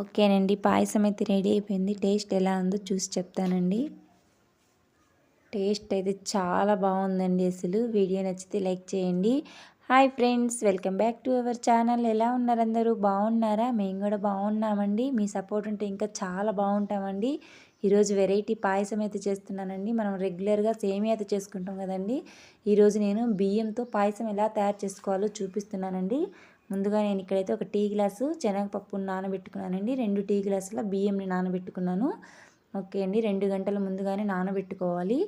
ఓకేనండి పాయసం అయితే రెడీ అయిపోయింది. టేస్ట్ ఎలా ఉందో చూసి చెప్తానండి. టేస్ట్ అయితే చాలా బాగుందండి అసలు. వీడియో నచ్చితే లైక్ చేయండి. Hi friends welcome back to our channel. ఎలా ఉన్నారు అందరూ? బాగున్నారా? మేము కూడా బాగున్నామండి. మీ సపోర్ట్ ఉంటే ఇంకా చాలా బాగుంటామండి. ఈరోజు వెరైటీ పాయసం అయితే చేస్తున్నానండి. మనం రెగ్యులర్గా సేమియా అయితే చేసుకుంటాం కదండి. ఈరోజు నేను బియ్యంతో పాయసం ఎలా తయారు చేసుకోవాలో చూపిస్తున్నానండి. ముందుగా నేను ఇక్కడైతే ఒక టీ గ్లాసు శనగపప్పును నానబెట్టుకున్నానండి. రెండు టీ గ్లాసుల బియ్యంని నానబెట్టుకున్నాను. ఓకే అండి. రెండు గంటల ముందుగానే నానబెట్టుకోవాలి.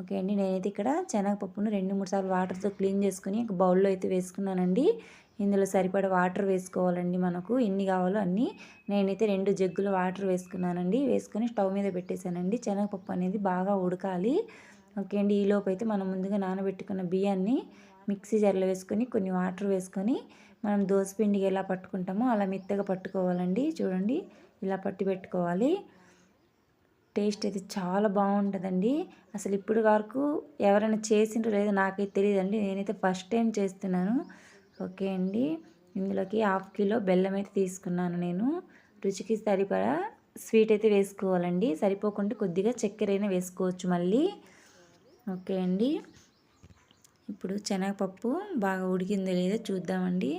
ఓకే అండి. నేనైతే ఇక్కడ శనగపప్పును రెండు మూడు సార్లు వాటర్తో క్లీన్ చేసుకుని ఒక బౌల్లో అయితే వేసుకున్నానండి. ఇందులో సరిపడా వాటర్ వేసుకోవాలండి మనకు. ఎన్ని కావాలో అన్నీ. నేనైతే రెండు జగ్గులు వాటర్ వేసుకున్నానండి. వేసుకొని స్టవ్ మీద పెట్టేశానండి. శనగపప్పు అనేది బాగా ఉడకాలి. ఓకే అండి. ఈలోపు అయితే మనం ముందుగా నానబెట్టుకున్న బియ్యాన్ని మిక్సీ జార్లో వేసుకొని కొన్ని వాటర్ వేసుకొని మనం దోసపిండికి ఎలా పట్టుకుంటామో అలా మెత్తగా పట్టుకోవాలండి. చూడండి ఇలా పట్టి పెట్టుకోవాలి. టేస్ట్ అయితే చాలా బాగుంటుందండి. అసలు ఇప్పుడు వరకు ఎవరైనా చేసిండ్రో లేదో నాకైతే తెలియదండి. నేనైతే ఫస్ట్ టైం చేస్తున్నాను. ఓకే అండి. ఇందులోకి హాఫ్ కిలో బెల్లం అయితే తీసుకున్నాను నేను. రుచికి సరిపడా స్వీట్ అయితే వేసుకోవాలండి. సరిపోకుండా కొద్దిగా చక్కెర అయినా వేసుకోవచ్చు మళ్ళీ. ఓకే అండి. ఇప్పుడు శనగపప్పు బాగా ఉడికిందో లేదో చూద్దామండి.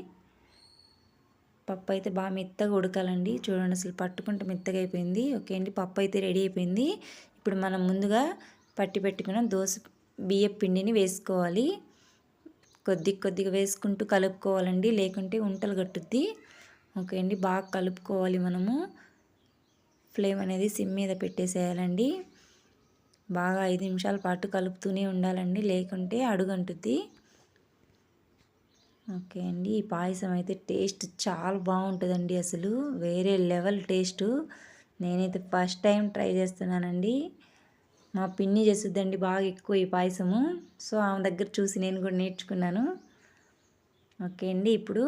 పప్పు అయితే బాగా మెత్తగా ఉడకాలండి. చూడండి అసలు పట్టుకుంటే మెత్తగా అయిపోయింది. ఓకే అండి పప్పు అయితే రెడీ అయిపోయింది. ఇప్పుడు మనం ముందుగా పట్టి పెట్టుకున్న దోశ బియ్య పిండిని వేసుకోవాలి. కొద్ది కొద్దిగా వేసుకుంటూ కలుపుకోవాలండి లేకుంటే ఉంటలు కట్టుద్ది. ఓకే అండి బాగా కలుపుకోవాలి మనము. ఫ్లేమ్ అనేది సిమ్ మీద పెట్టేసేయాలండి. బాగా ఐదు నిమిషాల పాటు కలుపుతూనే ఉండాలండి. లేకుంటే అడుగంటుద్ది. ఓకే అండి. ఈ పాయసం అయితే టేస్ట్ చాలా బాగుంటుందండి అసలు. వేరే లెవెల్ టేస్టు. నేనైతే ఫస్ట్ టైం ట్రై చేస్తున్నానండి. మా పిన్ని చేస్తుందండి బాగా ఎక్కువ ఈ పాయసము. సో ఆమె దగ్గర చూసి నేను కూడా నేర్చుకున్నాను. ఓకే అండి. ఇప్పుడు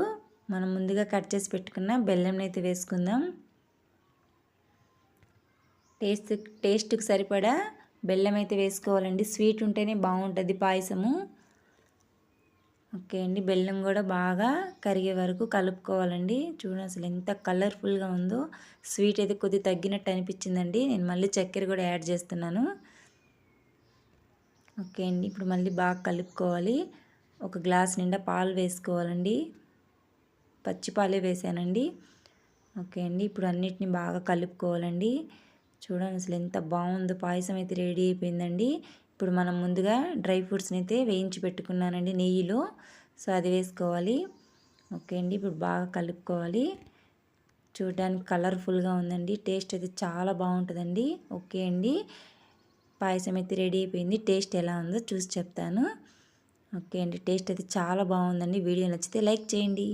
మనం ముందుగా కట్ చేసి పెట్టుకున్న బెల్లంని అయితే వేసుకుందాం. టేస్ట్ టేస్ట్కి సరిపడా బెల్లం అయితే వేసుకోవాలండి. స్వీట్ ఉంటేనే బాగుంటుంది పాయసము. ఓకే అండి. బెల్లం కూడా బాగా కరిగే వరకు కలుపుకోవాలండి. చూడండి అసలు ఎంత కలర్ఫుల్గా ఉందో. స్వీట్ అయితే కొద్దిగా తగ్గినట్టు అనిపించిందండి. నేను మళ్ళీ చక్కెర కూడా యాడ్ చేస్తున్నాను. ఓకే అండి. ఇప్పుడు మళ్ళీ బాగా కలుపుకోవాలి. ఒక గ్లాస్ నిండా పాలు వేసుకోవాలండి. పచ్చి పాలే వేసానండి. ఓకే అండి. ఇప్పుడు అన్నిటిని బాగా కలుపుకోవాలండి. చూడండి అసలు ఎంత బాగుందో. పాయసం అయితే రెడీ అయిపోయిందండి. ఇప్పుడు మనం ముందుగా డ్రై ఫ్రూట్స్ని అయితే వేయించి పెట్టుకున్నానండి నెయ్యిలో. సో అది వేసుకోవాలి. ఓకే అండి ఇప్పుడు బాగా కలుపుకోవాలి. చూడడానికి కలర్ఫుల్గా ఉందండి. టేస్ట్ అయితే చాలా బాగుంటుందండి. ఓకే అండి పాయసం అయితే రెడీ అయిపోయింది. టేస్ట్ ఎలా ఉందో చూసి చెప్తాను. ఓకే అండి టేస్ట్ అయితే చాలా బాగుందండి. వీడియో నచ్చితే లైక్ చేయండి.